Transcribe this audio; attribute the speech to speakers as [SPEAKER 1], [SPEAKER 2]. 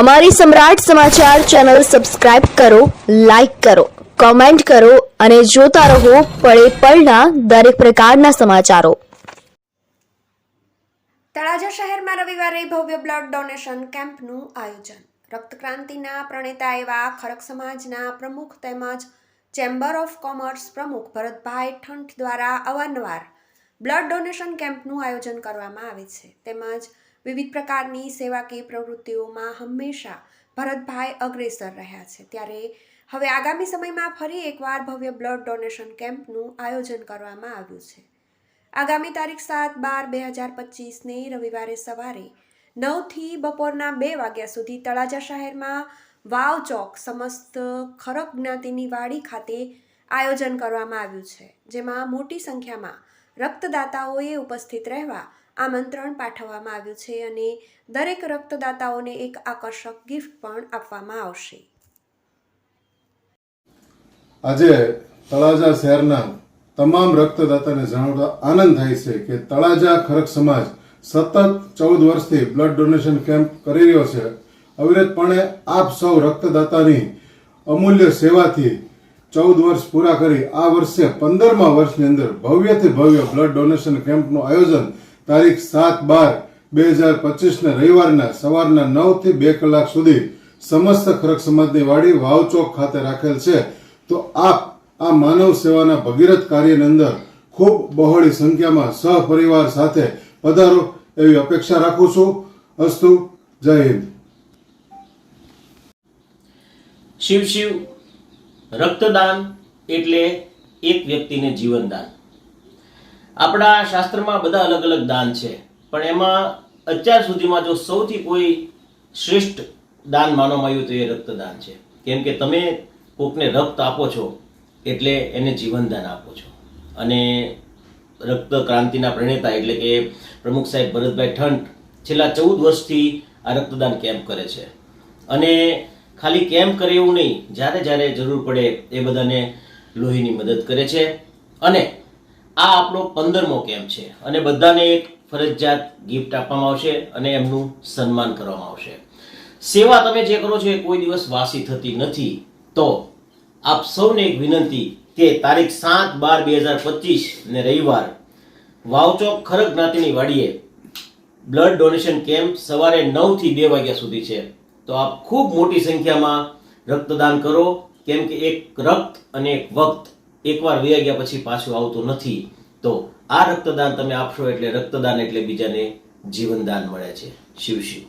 [SPEAKER 1] અમારી સમ્રાટ સમાચાર channel subscribe કરો, લાઇક કરો, કોમેન્ટ કરો અને જોતા રહો પળે પળના દરેક પ્રકારના સમાચારો.
[SPEAKER 2] તળાજા શહેરમાં રવિવારે ભવ્ય બ્લડ ડોનેશન કેમ્પનું આયોજન. રક્તક્રાંતિના પ્રણેતા એવા ખરક સમાજના પ્રમુખ તેમજ ચેમ્બર ઓફ કોમર્સ પ્રમુખ ભરતભાઈ ઠંઠ દ્વારા અવારનવાર બ્લડ ડોનેશન કેમ્પનું આયોજન કરવામાં આવે છે. તેમજ વિવિધ પ્રકારની સેવાકીય પ્રવૃત્તિઓમાં હંમેશા ભરતભાઈ અગ્રેસર રહ્યા છે. ત્યારે હવે આગામી સમયમાં ફરી એકવાર ભવ્ય બ્લડ ડોનેશન કેમ્પનું આયોજન કરવામાં આવ્યું છે. આગામી તારીખ સાત બાર બે હજાર પચીસને રવિવારે સવારે નવથી બપોરના બે વાગ્યા સુધી તળાજા શહેરમાં વાવ ચોક સમસ્ત ખરક જ્ઞાતિની વાડી ખાતે આયોજન કરવામાં આવ્યું છે, જેમાં મોટી સંખ્યામાં રક્તદાતાઓએ ઉપસ્થિત રહેવા આમંત્રણ પાઠવવામાં આવ્યું છે અને દરેક રક્તદાતાઓને એક આકર્ષક ગિફ્ટ પણ આપવામાં આવશે.
[SPEAKER 3] આજે તળાજા શહેરના તમામ રક્તદાતાને જણાવતા આનંદ થાય છે કે તળાજા ખરક સમાજ સતત ચૌદ વર્ષથી બ્લડ ડોનેશન કેમ્પ કરી રહ્યો છે. અવિરતપણે આપ સૌ રક્તદાતાની અમૂલ્ય સેવાથી ચૌદ વર્ષ પૂરા કરી આ વર્ષે પંદરમા વર્ષની અંદર ભવ્યથી ભવ્ય બ્લડ ડોનેશન કેમ્પનું આયોજન તારીખ સાત બાર બે હજાર પચીસને રવિવારના સવારના નવથી બે કલાક સુધી સમસ્ત ખરક સમાજની વાડી વાવચોક ખાતે રાખેલ છે. તો આપ આ માનવ સેવાના ભગીરથ કાર્યની અંદર ખૂબ બહોળી સંખ્યામાં સહપરિવાર સાથે પધારો એવી અપેક્ષા રાખું છું. અસ્તુ, જય હિન્દ.
[SPEAKER 4] શિવ શિવ, રક્તદાન એટલે એક વ્યક્તિને જીવનદાન. આપણા શાસ્ત્રમાં બધા અલગ અલગ દાન છે. પણ એમાં અત્યાર સુધીમાં જો સૌથી કોઈ શ્રેષ્ઠ દાન માનવામાં આવ્યું તો એ રક્તદાન છે. કેમ કે તમે કોકને રક્ત આપો છો એટલે એને જીવનદાન આપો છો. અને રક્ત ક્રાંતિના પ્રણેતા એટલે કે પ્રમુખ સાહેબ ભરતભાઈ ઠંટ છેલ્લા ચૌદ વર્ષથી આ રક્તદાન કેમ્પ કરે છે. અને ખાલી કેમ્પ કરે એવું નહીં, જ્યારે જ્યારે જરૂર પડે એ બધાને લોહીની મદદ કરે છે. અને આ આપણો પંદરમો કેમ્પ છે અને બધાને એક ફરજિયાત ગિફ્ટ આપવામાં આવશે અને એમનું સન્માન કરવામાં આવશે. સેવા તમે જે કરો છો એ કોઈ દિવસ વાસી થતી નથી. તો આપ સૌને એક વિનંતી કે તારીખ સાત બાર બે હજાર પચીસ ને રવિવાર વાવચોક ખરગ જ્ઞાતિની વાડીએ બ્લડ ડોનેશન કેમ્પ સવારે નવથી બે વાગ્યા સુધી છે. તો આપ ખૂબ મોટી સંખ્યામાં રક્તદાન કરો, કેમ કે એક રક્ત અને એક વક્ત એકવાર વ્યા ગયા પછી પાછું આવતું નથી, તો આ રક્તદાન તમે આપશો એટલે રક્તદાન એટલે બીજાને જીવનદાન મળે છે. શિવ શિવ